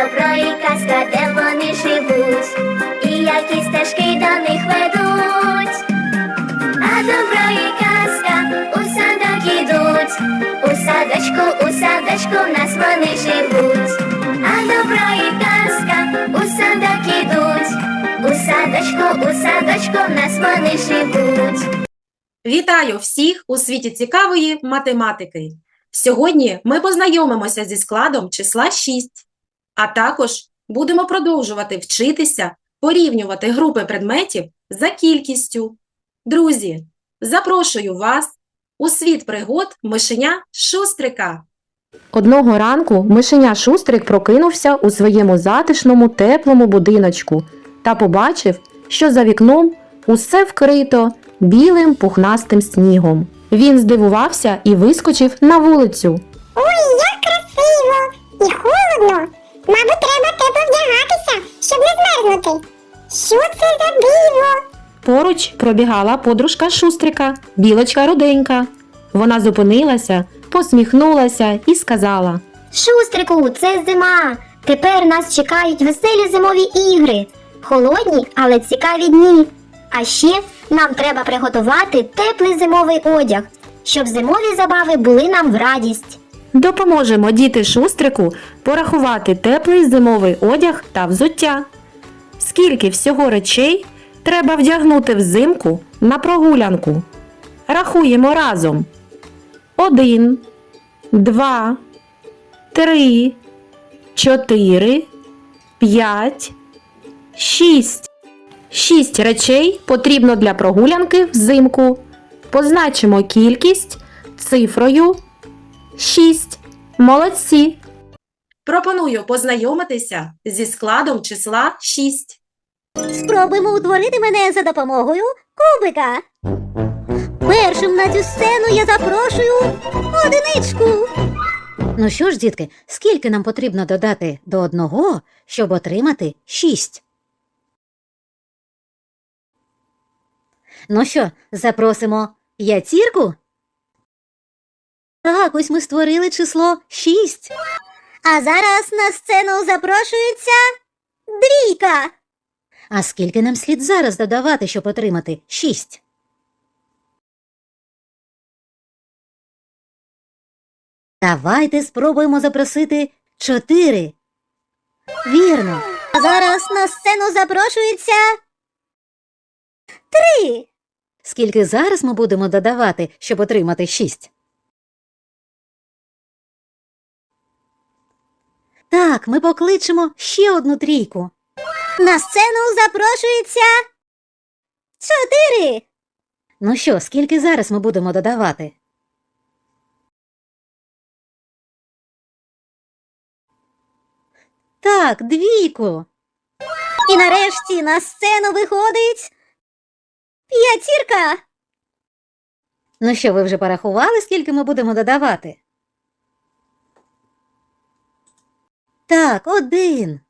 добро і казка, де вони живуть, і які стежки до них ведуть. А добро і казка у садок ідуть, у садочку, у садочку в нас вони живуть. А добро і казка у садок ідуть, у садочку, у садочку в нас вони живуть. Вітаю всіх у світі цікавої математики. Сьогодні ми познайомимося зі складом числа 6, а також будемо продовжувати вчитися порівнювати групи предметів за кількістю. Друзі, запрошую вас у світ пригод мишеня Шустрика. Одного ранку мишеня Шустрик прокинувся у своєму затишному теплому будиночку та побачив, що за вікном усе вкрито білим пухнастим снігом. Він здивувався і вискочив на вулицю. Ой, як красиво і холодно. Мабуть, треба тепло вдягатися, щоб не змерзнути. Що це за диво? Поруч пробігала подружка Шустрика, білочка руденька. Вона зупинилася, посміхнулася і сказала: Шустрику, це зима. Тепер нас чекають веселі зимові ігри. Холодні, але цікаві дні. А ще нам треба приготувати теплий зимовий одяг, щоб зимові забави були нам в радість. Допоможемо діти Шустрику порахувати теплий зимовий одяг та взуття. Скільки всього речей треба вдягнути взимку на прогулянку? Рахуємо разом. Один, два, три, чотири, п'ять, шість. Шість речей потрібно для прогулянки взимку. Позначимо кількість цифрою 6. Молодці. Пропоную познайомитися зі складом числа 6. Спробуємо утворити мене за допомогою кубика. Першим на цю сцену я запрошую одиничку. Ну що ж, дітки, скільки нам потрібно додати до одного, щоб отримати шість? Ну що, запросимо п'ятірку? Так, ось ми створили число шість. А зараз на сцену запрошується двійка. А скільки нам слід зараз додавати, щоб отримати шість? Давайте спробуємо запросити чотири. Вірно. А зараз на сцену запрошується три. Скільки зараз ми будемо додавати, щоб отримати шість? Так, ми покличемо ще одну трійку. На сцену запрошується чотири. Ну що, скільки зараз ми будемо додавати? Так, двійку. І нарешті на сцену виходить п'ятірка. Ну що, ви вже порахували, скільки ми будемо додавати? Так, один.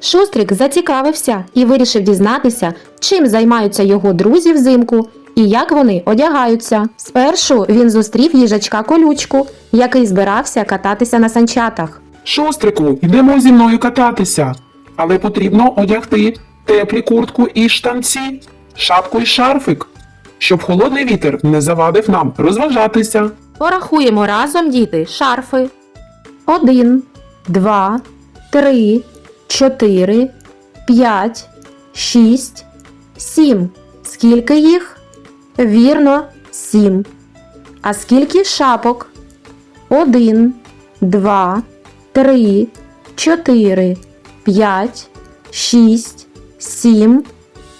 Шустрик зацікавився і вирішив дізнатися, чим займаються його друзі взимку і як вони одягаються. Спершу він зустрів їжачка колючку, який збирався кататися на санчатах. Шострику, йдемо зі мною кататися, але потрібно одягти теплі куртку і штанці, шапку і шарфик, щоб холодний вітер не завадив нам розважатися. Порахуємо разом, діти, шарфи. Один, два, три, чотири, п'ять, шість, сім. Скільки їх? Вірно, сім. А скільки шапок? Один, два, три, чотири, п'ять, шість, сім,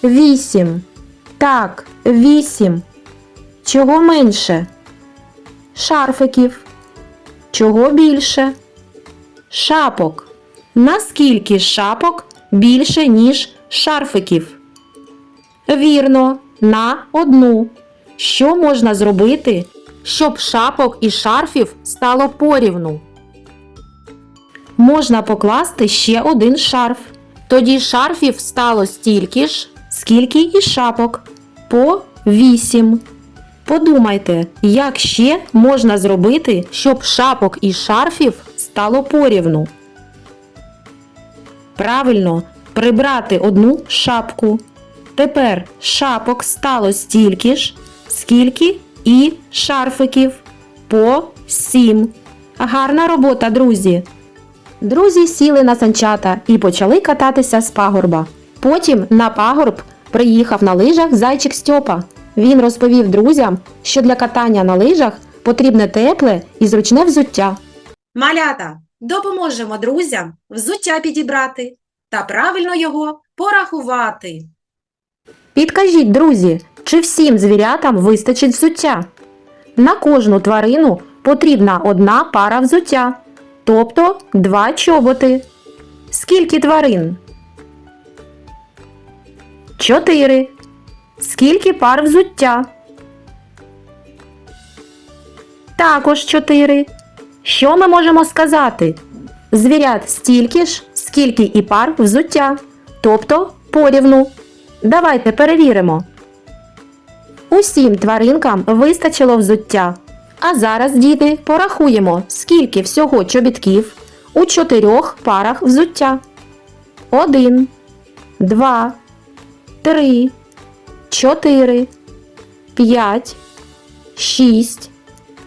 вісім. Так, вісім. Чого менше? Шарфиків. Чого більше? Шапок. Наскільки шапок більше, ніж шарфиків? Вірно, на одну. Що можна зробити, щоб шапок і шарфів стало порівну? Можна покласти ще один шарф. Тоді шарфів стало стільки ж, скільки і шапок по вісім. Подумайте, як ще можна зробити, щоб шапок і шарфів стало порівну. Правильно, прибрати одну шапку. Тепер шапок стало стільки ж, скільки і шарфиків. По сім. Гарна робота, друзі. Друзі сіли на санчата і почали кататися з пагорба. Потім на пагорб приїхав на лижах зайчик Стьопа. Він розповів друзям, що для катання на лижах потрібне тепле і зручне взуття. Малята, допоможемо друзям взуття підібрати та правильно його порахувати. Підкажіть, друзі, чи всім звірятам вистачить взуття? На кожну тварину потрібна одна пара взуття, тобто два чоботи. Скільки тварин? Чотири. Скільки пар взуття? Також чотири. Що ми можемо сказати? Звірят стільки ж, скільки і пар взуття, тобто порівну. Давайте перевіримо. Усім тваринкам вистачило взуття. А зараз, діти, порахуємо, скільки всього чобітків у чотирьох парах взуття. Один, два, три, чотири, п'ять, шість,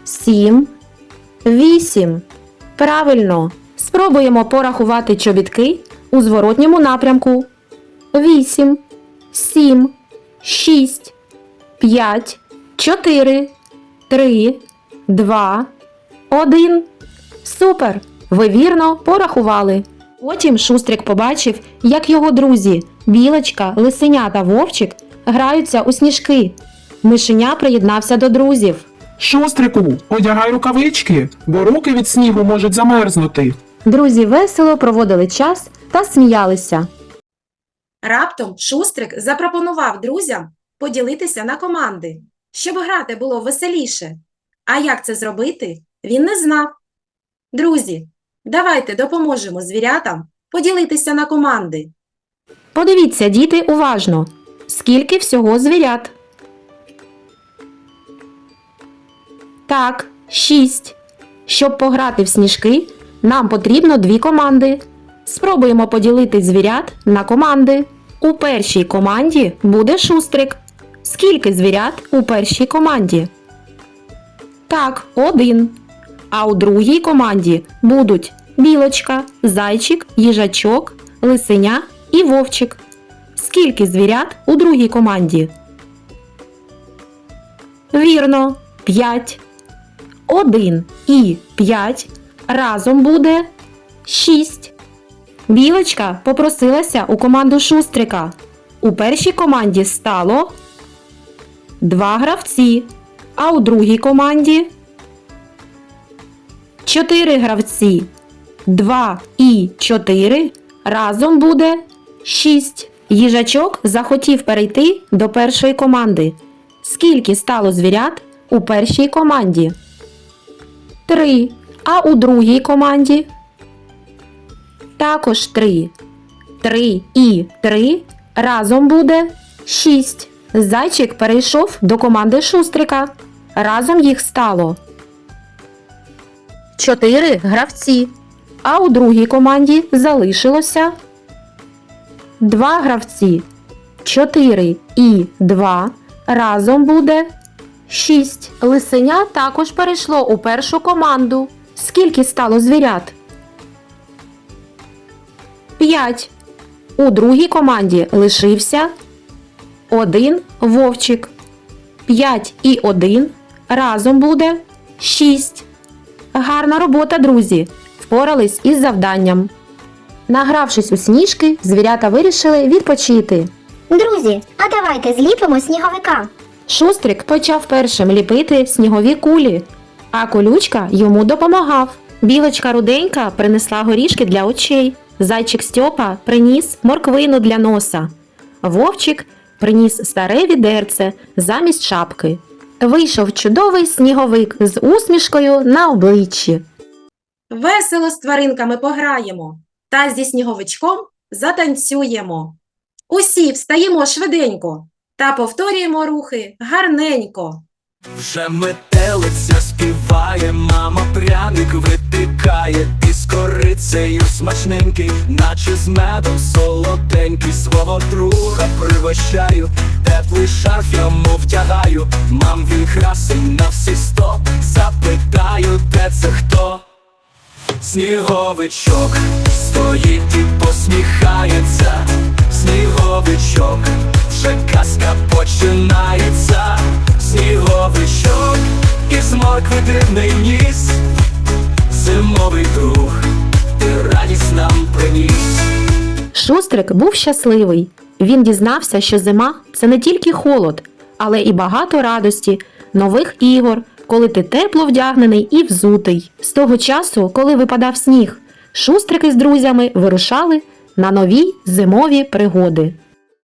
сім, вісім. Правильно. Спробуємо порахувати чобітки у зворотньому напрямку. Вісім, сім, шість, п'ять, чотири, три, два, один. Супер! Ви вірно порахували. Потім Шустрик побачив, як його друзі Білочка, Лисеня та Вовчик граються у сніжки. Мишеня приєднався до друзів. Шустрику, одягай рукавички, бо руки від снігу можуть замерзнути. Друзі весело проводили час та сміялися. Раптом Шустрик запропонував друзям поділитися на команди, щоб грати було веселіше. А як це зробити, він не знав. Друзі, давайте допоможемо звірятам поділитися на команди. Подивіться, діти, уважно, скільки всього звірят. Так, шість. Щоб пограти в сніжки, нам потрібно дві команди. Спробуємо поділити звірят на команди. У першій команді буде шустрик. Скільки звірят у першій команді? Так, один. А у другій команді будуть білочка, зайчик, їжачок, лисеня і вовчик. Скільки звірят у другій команді? Вірно, 5. 1 і 5 разом буде 6. Білочка попросилася у команду Шустрика. У першій команді стало 2 гравці, а у другій команді 4 гравці. 2 і 4 разом буде 6. Їжачок захотів перейти до першої команди. Скільки стало звірят у першій команді? 3. А у другій команді? Також 3. 3 і 3 разом буде 6. Зайчик перейшов до команди Шустрика. Разом їх стало 4 гравці. А у другій команді залишилося 2 гравці. 4 і 2 разом буде 6. Лисеня також перейшло у першу команду. Скільки стало звірят? 5. У другій команді лишився 1 вовчик. 5 і 1 разом буде 6. Гарна робота, друзі! Впорались із завданням. Награвшись у сніжки, звірята вирішили відпочити. Друзі, а давайте зліпимо сніговика. Шустрик почав першим ліпити снігові кулі, а колючка йому допомагав. Білочка руденька принесла горішки для очей. Зайчик Стьопа приніс морквину для носа. Вовчик приніс старе відерце замість шапки. Вийшов чудовий сніговик з усмішкою на обличчі. Весело з тваринками пограємо та зі сніговичком затанцюємо. Усі встаємо швиденько та повторюємо рухи гарненько. Вже метелиця співає, мама пряник витикає, і з корицею смачненький, наче з медом солоденький, свого друга пригощаю, теплий шарф йому втягаю, мам він красень на Сніговичок стоїть і посміхається, сніговичок, вже казка починається, сніговичок, із моркви дивний ніс, зимовий друг, ти радість нам приніс. Шустрик був щасливий. Він дізнався, що зима це не тільки холод, але і багато радості, нових ігор, коли ти тепло вдягнений і взутий. З того часу, коли випадав сніг, шустрики з друзями вирушали на нові зимові пригоди.